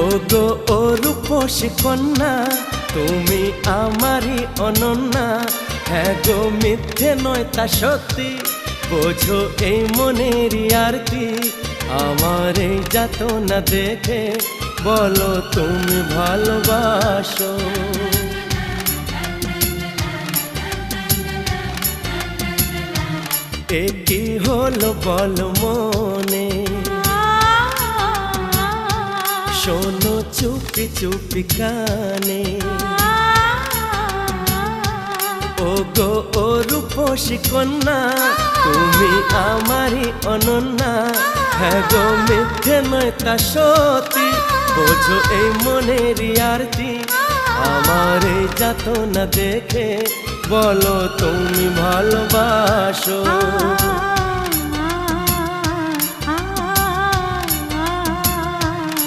ও গো ও রূপসী কন্যা, তুমি আমারই অনন্যা। হ্যাঁ গো, মিথ্যে নয় তা সত্যি, বোঝো এই মনের আরতি আমার এই যাত না দেখে বলো তুমি ভালোবাসো। এ কি হলো বল মনে? শোনো চুপি চুপি কানে। ও গো ও রূপসী কন্যা, তুমি আমারই অনন্যা। হ্যাঁ গো, মিথ্যে নয় তা সত্যি, বোঝো এই মনের আরতি আমার এই যাত না দেখে বলো তুমি ভালোবাসো।